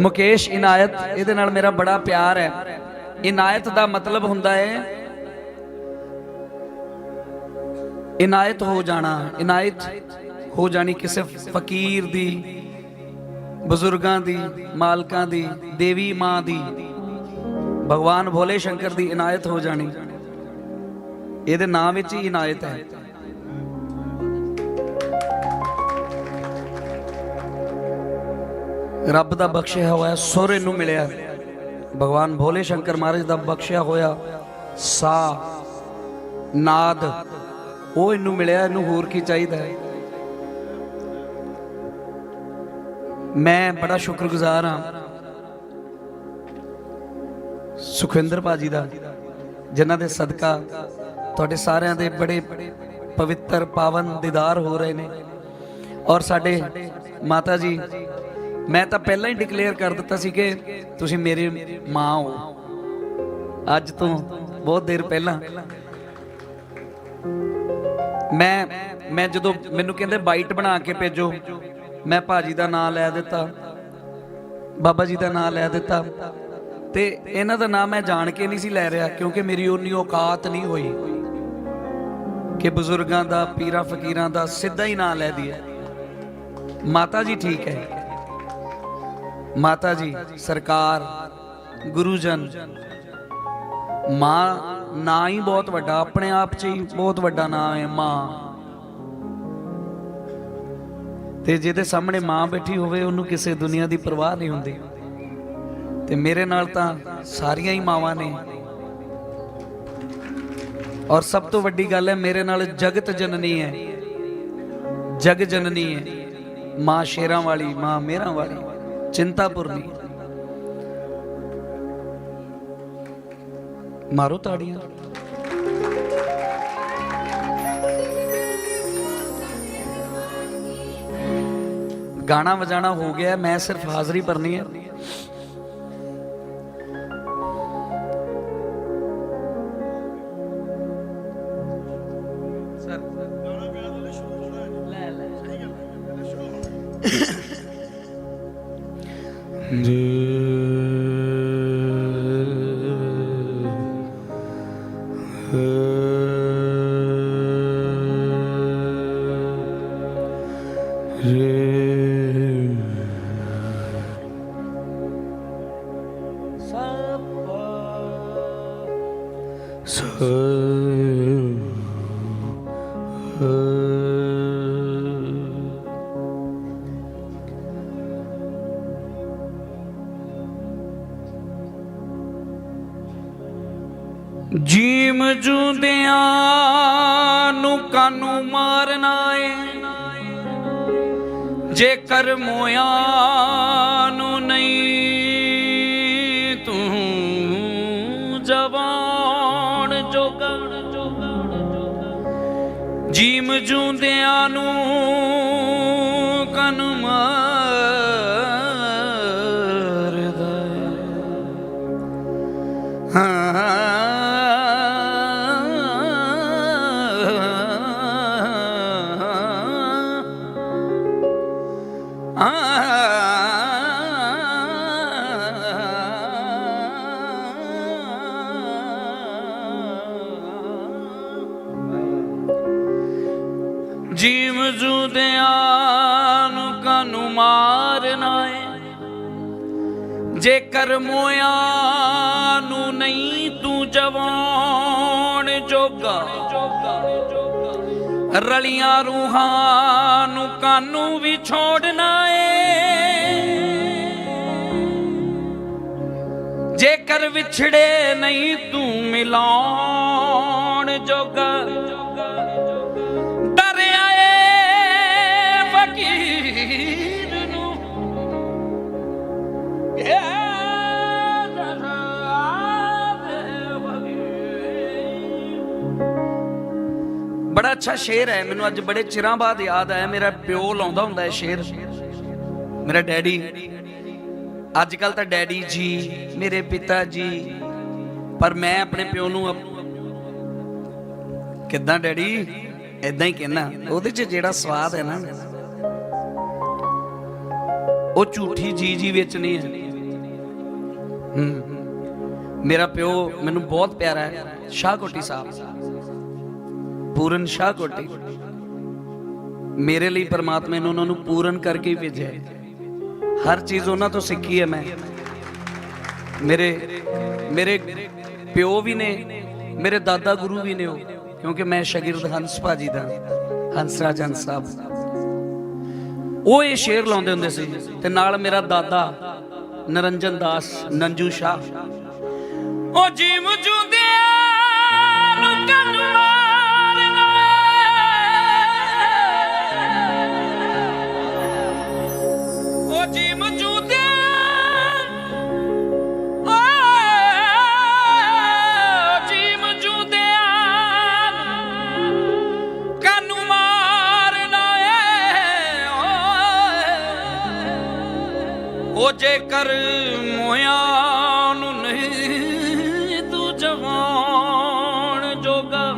ਮੁਕੇਸ਼ ਇਨਾਇਤ, ਇਹਦੇ ਨਾਲ ਮੇਰਾ ਬੜਾ ਪਿਆਰ ਹੈ। ਇਨਾਇਤ ਦਾ ਮਤਲਬ ਹੁੰਦਾ ਹੈ ਇਨਾਇਤ ਹੋ ਜਾਣਾ। ਇਨਾਇਤ ਹੋ ਜਾਣੀ ਕਿਸੇ ਫਕੀਰ ਦੀ, ਬਜ਼ੁਰਗਾਂ ਦੀ, ਮਾਲਕਾਂ ਦੀ, ਦੇਵੀ ਮਾਂ ਦੀ। ਭਗਵਾਨ ਭੋਲੇ ਸ਼ੰਕਰ ਦੀ ਇਨਾਇਤ ਹੋ ਜਾਣੀ। ਇਹਦੇ ਨਾਂ ਵਿੱਚ ਹੀ ਇਨਾਇਤ ਹੈ। ਰੱਬ ਦਾ ਬਖਸ਼ਿਆ ਹੋਇਆ ਸੁਰ ਇਹਨੂੰ ਮਿਲਿਆ। ਭਗਵਾਨ ਭੋਲੇ ਸ਼ੰਕਰ ਮਹਾਰਾਜ ਦਾ ਬਖਸ਼ਿਆ ਹੋਇਆ, ਸਾ, ਨਾਦ, ਉਹ ਇਹਨੂੰ ਮਿਲਿਆ, ਇਹਨੂੰ ਹੋਰ ਕੀ ਚਾਹੀਦਾ ਹੈ? ਮੈਂ ਬੜਾ ਸ਼ੁਕਰਗੁਜ਼ਾਰ ਹਾਂ, ਸੁਖਵਿੰਦਰ ਬਾਜੀ ਦਾ, ਜਿਨ੍ਹਾਂ ਦੇ ਸਦਕਾ ਤੁਹਾਡੇ ਸਾਰਿਆਂ ਦੇ ਬੜੇ ਪਵਿੱਤਰ ਪਾਵਨ ਦੀਦਾਰ ਹੋ ਰਹੇ ਨੇ। ਔਰ ਸਾਡੇ ਮਾਤਾ ਜੀ ਮੈਂ ਤਾਂ ਪਹਿਲਾਂ ਹੀ ਡਿਕਲੇਅਰ ਕਰ ਦਿੱਤਾ ਸੀ ਕਿ ਤੁਸੀਂ ਮੇਰੀ ਮਾਂ ਹੋ। ਅੱਜ ਤੋਂ ਬਹੁਤ ਦੇਰ ਪਹਿਲਾਂ ਮੈਂ ਮੈਂ ਜਦੋਂ ਮੈਨੂੰ ਕਹਿੰਦੇ ਬਾਈਟ ਬਣਾ ਕੇ ਭੇਜੋ, ਮੈਂ ਭਾਜੀ ਦਾ ਨਾਮ ਲੈ ਦਿੱਤਾ, ਬਾਬਾ ਜੀ ਦਾ ਨਾਮ ਲੈ ਦਿੱਤਾ ਤੇ ਇਹਨਾਂ ਦਾ ਨਾਮ ਮੈਂ ਜਾਣ ਕੇ ਨਹੀਂ ਸੀ ਲੈ ਰਿਹਾ ਕਿਉਂਕਿ ਮੇਰੀ ਉਨੀ ਔਕਾਤ ਨਹੀਂ ਹੋਈ ਕਿ ਬਜ਼ੁਰਗਾਂ ਦਾ, ਪੀਰਾਂ ਫਕੀਰਾਂ ਦਾ ਸਿੱਧਾ ਹੀ ਨਾਮ ਲੈ ਦਈਏ। ਮਾਤਾ ਜੀ ਠੀਕ ਹੈ। ਮਾਤਾ ਜੀ, ਸਰਕਾਰ, ਗੁਰੂਜਨ, ਮਾਂ ਨਾਂ ਹੀ ਬਹੁਤ ਵੱਡਾ, ਆਪਣੇ ਆਪ 'ਚ ਹੀ ਬਹੁਤ ਵੱਡਾ ਨਾਂ ਹੈ, ਮਾਂ। ਤੇ ਜਿਹਦੇ ਸਾਹਮਣੇ ਮਾਂ ਬੈਠੀ ਹੋਵੇ, ਉਹਨੂੰ ਕਿਸੇ ਦੁਨੀਆ ਦੀ ਪਰਵਾਹ ਨਹੀਂ ਹੁੰਦੀ। ਤੇ ਮੇਰੇ ਨਾਲ ਤਾਂ ਸਾਰੀਆਂ ਹੀ ਮਾਵਾਂ ਨੇ। ਔਰ ਸਭ ਤੋਂ ਵੱਡੀ ਗੱਲ ਹੈ, ਮੇਰੇ ਨਾਲ ਜਗਤ ਜਨਨੀ ਹੈ। ਜਗ ਜਨਨੀ ਹੈ। ਮਾਂ ਸ਼ੇਰਾਂ ਵਾਲੀ, ਮਾਂ ਮੇਰਾਂ ਵਾਲੀ। ਚਿੰਤਾਪੁਰਨੀ ਮਾਰੋ ਤਾੜੀਆਂ ਗਾਣਾ ਵਜਾਣਾ ਹੋ ਗਿਆ ਮੈਂ ਸਿਰਫ ਹਾਜ਼ਰੀ ਭਰਨੀ ਹੈ ਜੀਮ ਜੁੰਦਿਆਂ ਨੂੰ ਕਾਨੂੰ ਮਾਰਨਾ ਏ? ਜੇ ਕਰ ਮੋਇਆ ਨੂੰ ਨਹੀਂ ਤੂੰ ਜਵਾਨ ਜੋਗਾ। ਜੀਮ ਜੁੰਦਿਆਂ ਨੂੰ ਜੇਕਰ ਮੋਇਆ ਨੂੰ ਨਹੀਂ ਤੂੰ ਜਵਾਨ ਜੋਗਾ। ਰਲੀਆਂ ਰੂਹਾਂ ਨੂੰ ਕਾਨੂੰ ਵੀ ਛੋੜਨਾ ਏ। ਜੇਕਰ ਵਿਛੜੇ ਨਹੀਂ ਤੂੰ ਮਿਲਾਉਣ ਜੋਗਾ। ਬੜਾ ਅੱਛਾ ਸ਼ੇਰ ਹੈ। ਮੈਨੂੰ ਅੱਜ ਬੜੇ ਚਿਰਾਂ ਬਾਅਦ ਯਾਦ ਆਇਆ। ਮੇਰਾ ਪਿਓ ਲਾਉਂਦਾ ਹੁੰਦਾ ਹੈ ਸ਼ੇਰ। ਮੇਰਾ ਡੈਡੀ। ਅੱਜ ਕੱਲ ਤਾਂ ਡੈਡੀ ਜੀ, ਮੇਰੇ ਪਿਤਾ ਜੀ। ਪਰ ਮੈਂ ਆਪਣੇ ਪਿਓ ਨੂੰ ਕਿੱਦਾਂ ਡੈਡੀ? ਇਦਾਂ ਹੀ ਕਹਿਣਾ ਉਹਦੇ 'ਚ ਜਿਹੜਾ ਸਵਾਦ ਹੈ ਨਾ, ਉਹ ਝੂਠੀ ਜੀ ਜੀ ਵਿੱਚ ਨਹੀਂ ਹੈ। ਹੂੰ। ਮੇਰਾ ਪਿਓ ਮੈਨੂੰ ਬਹੁਤ ਪਿਆਰਾ ਹੈ। ਸ਼ਾਹਕੋਟੀ ਸਾਹਿਬ। ਪੂਰਨ ਸ਼ਾਹਕੋਟੀ ਮੇਰੇ ਲਈ ਪਰਮਾਤਮਾ ਨੇ ਉਹਨਾਂ ਨੂੰ ਪੂਰਨ ਕਰਕੇ ਭੇਜਿਆ ਹਰ ਚੀਜ਼ ਉਹਨਾਂ ਤੋਂ ਸਿੱਖੀ ਹੈ ਮੈਂ। ਮੇਰੇ ਮੇਰੇ ਪਿਓ ਵੀ ਨੇ, ਮੇਰੇ ਦਾਦਾ ਗੁਰੂ ਵੀ ਨੇ ਉਹ, ਕਿਉਂਕਿ ਮੈਂ ਸ਼ਾਗਿਰਦ ਹੰਸ ਭਾਜੀ ਦਾ ਹੰਸਰਾਜ ਹੰਸ ਸਾਹਿਬ। ਉਹ ਇਹ ਸ਼ੇਰ ਲਾਉਂਦੇ ਹੁੰਦੇ ਸੀ ਤੇ ਨਾਲ ਮੇਰਾ ਦਾਦਾ ਨਰੰਜਨ ਦਾਸ, ਨੰਜੂ ਸ਼ਾਹ। ਉਹ ਜੀਵ ਜੁੰਦਿਆਂ ਨੂੰ ਉਹ ਜੇਕਰ ਨੂੰ ਨਹੀਂ ਤੂੰ ਜਵਾਨ ਜੋਗਾ।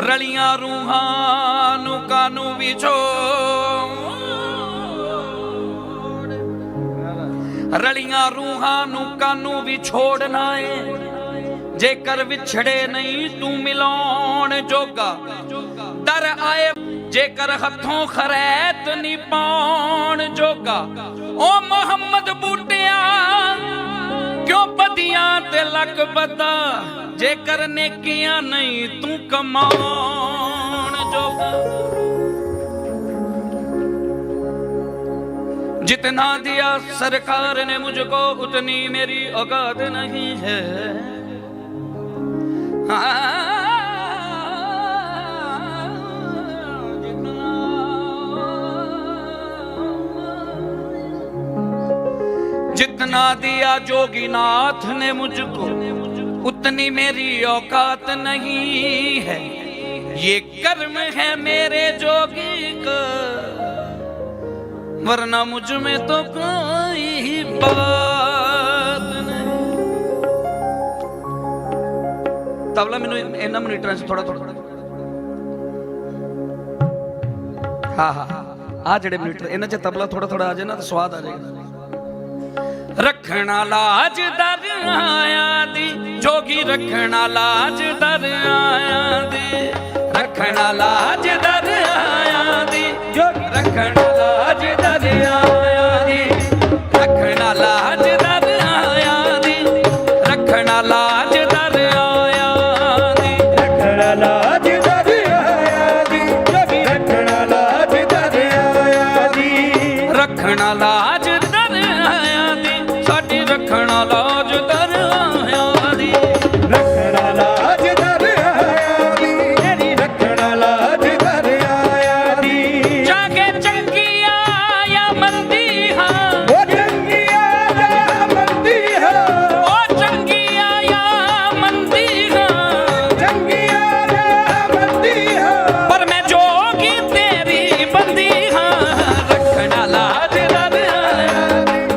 ਰਲੀਆਂ ਰੂਹਾਂ ਨੂੰ ਕਾਨੂੰ ਵਿਛੋ ਰਲੀਆਂ ਰੂਹਾਂ ਨੂੰ ਕਾਨੂੰ ਵੀ ਛੋੜਨਾ ਏ। ਜੇਕਰ ਵਿਛੜੇ ਨਹੀਂ ਤੂੰ ਮਿਲਾਉਣ ਜੋਗਾ। ਦਰ ਆਏ ਜੇਕਰ ਹੱਥੋਂ ਖਰੈਤ ਨਹੀਂ ਪਾਉਣ ਜੋਗਾ। ਓ ਮੁਹੰਮਦ ਬੂਟਿਆ, ਕਿਉਂ ਪਦੀਆਂ ਤੇ ਲੱਕ ਪਤਾ ਜੇਕਰ ਨੇਕੀਆਂ ਨਹੀਂ ਤੂੰ ਕਮਾਉਣ ਜੋਗਾ। ਜਿਤਨਾ ਦਿਆ ਸਰਕਾਰ ਨੇ ਮੁਝ ਕੋ ਉਤਨੀ ਮੇਰੀ ਔਕਾਤ ਨਹੀਂ ਹੈ। ਹਾਂ। जितना जितना दिया जोगीनाथ ने मुझको उतनी मेरी औकात नहीं है ये कर्म है मेरे जोगी का वरना मुझ में तो कोई बात नहीं ਤਬਲਾ ਮੈਨੂੰ ਇਨ- ਇਹਨਾਂ ਮੋਨੀਟਰਾਂ 'ਚ ਥੋੜਾ ਥੋੜਾ ਹਾਂ ਹਾਂ ਆ ਜਿਹੜੇ ਮੋਨੀਟਰ ਇਹਨਾਂ 'ਚ ਤਬਲਾ ਥੋੜਾ ਥੋੜਾ ਆ ਜਾਏ ਨਾ ਤਾਂ ਸਵਾਦ ਆ ਜਾਏਗਾ ਰੱਖਣਾ ਲਾਜ ਦਰ ਆਇਆ ਦੀ, ਜੋਗੀ ਰੱਖਣਾ ਲਾਜ ਦਰ ਆਇਆ ਦੀ। ਰੱਖਣਾ ਲਾਜ ਦਰ ਆਇਆ ਦੀ, ਜੋਗੀ ਰੱਖਣਾ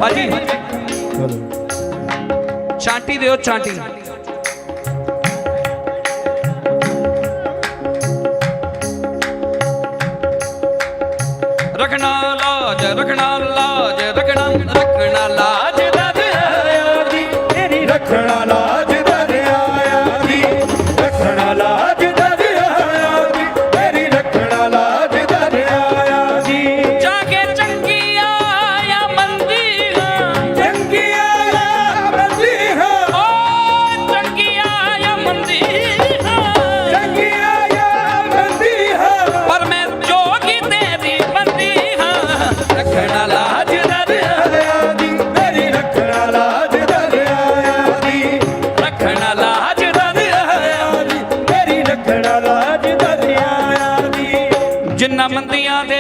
ਆਇਆ ਭਾਜੀ ਚਾਂਟੀ ਦਿਓ ਚਾਂਟੀ ਰੱਖਣਾ ਲਾਜ ਰੱਖਣਾ ਜਿੰਨਾ ਮੰਦੀਆਂ ਦੇ।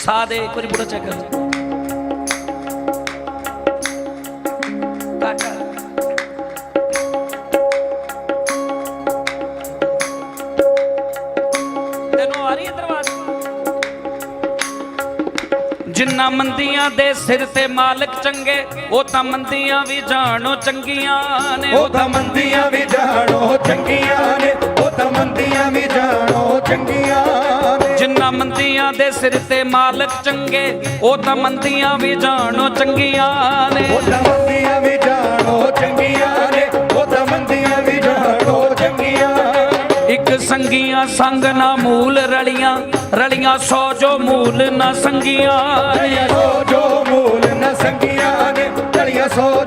ਸਾਦੇ, ਇੱਕ ਬੁੜਾ ਚੈੱਕ ਕਰ ਤੈਨੂੰ ਆ ਰਹੀ ਹੈ ਜਿੰਨਾ ਮੰਦੀਆਂ ਦੇ ਸਿਰ ਤੇ ਮਾਲਕ ਚੰਗੇ, ਉਹ ਤਾਂ ਮੰਦੀਆਂ ਵੀ ਜਾਣੋ ਚੰਗੀਆਂ ਨੇ। ਉਹ ਤਾਂ ਮੰਦੀਆਂ ਵੀ ਜਾਣੋ ਚੰਗੀਆਂ ਨੇ। ਉਹ ਤਾਂ ਮੰਦੀਆਂ ਵੀ ਜਾਣੋ ਚੰਗੀਆਂ ਜਿੰਨਾ ਮੰਦੀਆਂ ਦੇ ਸਿਰ ਤੇ ਮਾਲਕ ਚੰਗੇ ਉਹ ਤਾਂ ਮੰਦੀਆਂ ਵੀ ਜਾਣੋ ਚੰਗੀਆਂ ਨੇ। ਉਹ ਤਾਂ ਮੰਦੀਆਂ ਵੀ ਜਾਣੋ ਚੰਗੀਆਂ ਨੇ। ਉਹ ਤਾਂ ਮੰਦੀਆਂ ਵੀ ਜਾਣੋ ਚੰਗੀਆਂ ਇੱਕ ਸੰਗੀਆਂ ਸੰਗ ਨਾ ਮੂਲ ਰਲੀਆਂ ਰਲੀਆਂ ਸੋ ਜੋ ਮੂਲ ਨਾ ਸੰਗੀਆਂ ਨੇ। ਸੋ ਜੋ ਮੂਲ ਨਾ ਸੰਗੀਆਂ ਨੇ। ਰਲੀਆਂ ਸੋ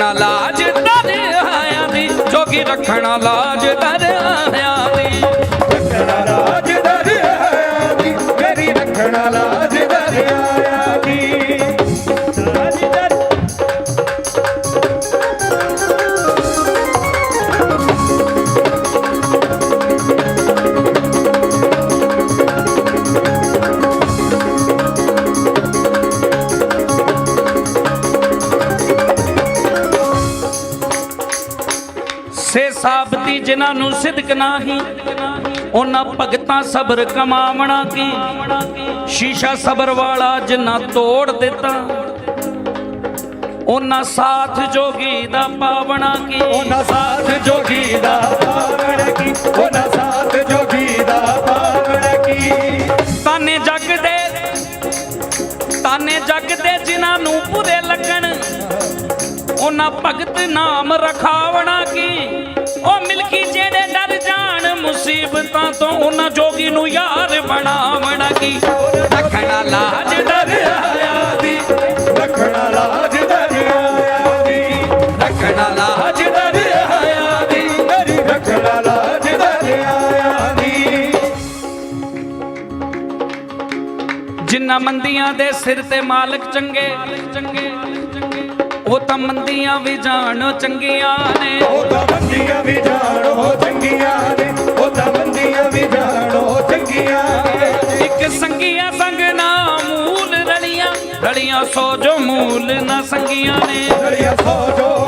ਰੱਖਣਾ ਲਾਜ ਦਾ ਆਇਆ ਦੀ, ਜੋਗੀ ਰੱਖਣਾ ਲਾਜ ਦਾ ਆਇਆ ਦੀ। ਰੱਖਣਾ ਲਾਜ ਦਰਿਆਇਆ ਦੀ, ਮੇਰੀ ਰੱਖਣਾ ਲਾਜ ਸਾਬਤੀ ਜਿਨ੍ਹਾਂ ਨੂੰ ਸਿਦਕ ਨਾਹੀ ਉਹਨਾਂ ਭਗਤਾਂ ਸਬਰ ਕਮਾਵਣਾ ਕੀ। ਸ਼ੀਸ਼ਾ ਸਬਰ ਵਾਲਾ ਜਿਨ੍ਹਾਂ ਤੋੜ ਦਿੱਤਾ ਉਹਨਾਂ ਸਾਥ ਜੋਗੀ ਦਾ ਪਾਵਣਾ ਕੀ। ਉਹਨਾਂ ਸਾਥ ਜੋਗੀ ਦਾ ਪਾਵਨ ਕੀ ਉਹਨਾਂ ਸਾਥ ਜੋਗੀ ਦਾ ਪਾਵਨ ਕੀ। ਤਾਨੇ ਜਗ ਦੇ ਤਾਨੇ ਜਗ ਦੇ ਜਿਨ੍ਹਾਂ ਨੂੰ ਬੁਰੇ ਲੱਗਣ ਉਹਨਾਂ ਭਗਤ ਨਾਮ ਰਖਾਵਣਾ ਕੀ। ਮੁਸੀਬਤਾਂ ਤੋਂ ਉਹਨਾਂ ਜੋਗੀ ਨੂੰ ਯਾਰ ਬਣਾਵਣਾ ਕੀ? ਰੱਖਣਾ ਲਾਜ ਦਰਿਆਇਆ ਦੀ ਰੱਖਣਾ ਲਾਜ ਦਰਿਆਇਆ ਦੀ ਰੱਖਣਾ ਲਾਜ ਦਰਿਆਇਆ ਦੀ ਰੱਖਣਾ ਲਾਜ ਦਰਿਆਇਆ ਦੀ ਜਿਨ੍ਹਾਂ ਮੰਦੀਆਂ ਦੇ ਸਿਰ ਤੇ ਮਾਲਕ ਚੰਗੇ ਚੰਗੇ। ਉਹ ਤਾਂ ਮੰਦੀਆਂ ਵੀ ਜਾਣ ਚੰਗੀਆਂ ਨੇ। ਉਹ ਤਾਂ ਬੰਦੀਆਂ ਵੀ ਜਾਣੋ ਚੰਗੀਆਂ ਨੇ। ਉਹ ਤਾਂ ਬੰਦੀਆਂ ਵੀ ਜਾਣੋ ਚੰਗੀਆਂ ਨੇ। ਇੱਕ ਸੰਗੀਆਂ ਸੰਗ ਨਾ ਮੂਲ ਰਲੀਆਂ ਰਲੀਆਂ ਸੋ ਜੋ ਮੂਲ ਨਾ ਸੰਗੀਆਂ ਨੇ। ਲੜੀਆਂ ਸੋ ਜੋ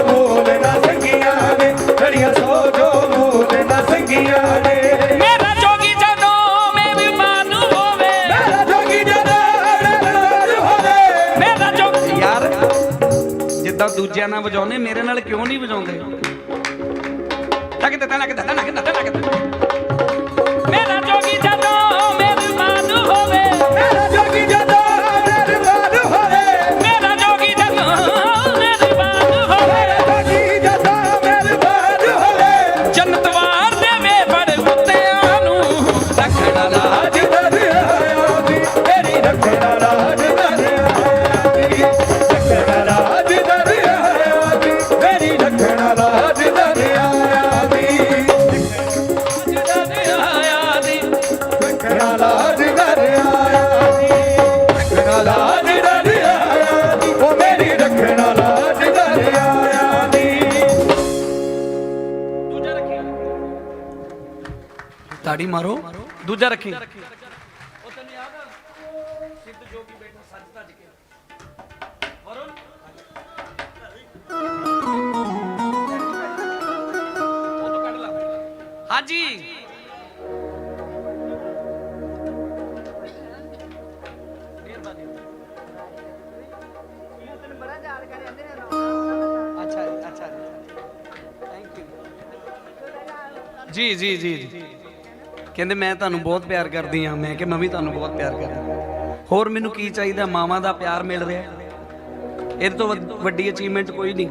ਜਿੱਦਾਂ ਨਾਲ ਵਜਾਉਂਦੇ ਮੇਰੇ ਨਾਲ ਕਿਉਂ ਨਹੀਂ ਵਜਾਉਂਦੇ? ਤੱਕ ਤੇ ਤਨਕ ਤੇ ਤਨਕ ਰੱਖਣਾ ਰਾਜ ਦਰਿਆਇਆ ਦੀ ਰੱਖਣਾ ਰਾਜ ਦਰਿਆਇਆ ਦੀ ਉਹ ਮੇਰੀ ਰੱਖਣਾ ਰਾਜ ਦਰਿਆਇਆ ਦੀ ਦੂਜਾ ਰੱਖੀ। ਤਾੜੀ ਮਾਰੋ। ਦੂਜਾ ਰੱਖੀ। ਹਾਂਜੀ। ਜੀ ਜੀ ਜੀ ਜੀ। ਕਹਿੰਦੇ ਮੈਂ ਤੁਹਾਨੂੰ ਬਹੁਤ ਪਿਆਰ ਕਰਦੀ ਆ ਮੈਂ ਕਿ ਮੈਂ ਵੀ ਤੁਹਾਨੂੰ ਬਹੁਤ ਪਿਆਰ ਕਰਦੀ ਹੋਰ ਮੈਨੂੰ ਕੀ ਚਾਹੀਦਾ? ਮਾਵਾਂ ਦਾ ਪਿਆਰ ਮਿਲ ਰਿਹਾ? ਇਹਦੇ ਤੋਂ ਵੱਧ- ਵੱਡੀ ਅਚੀਵਮੈਂਟ ਕੋਈ ਨਹੀਂ।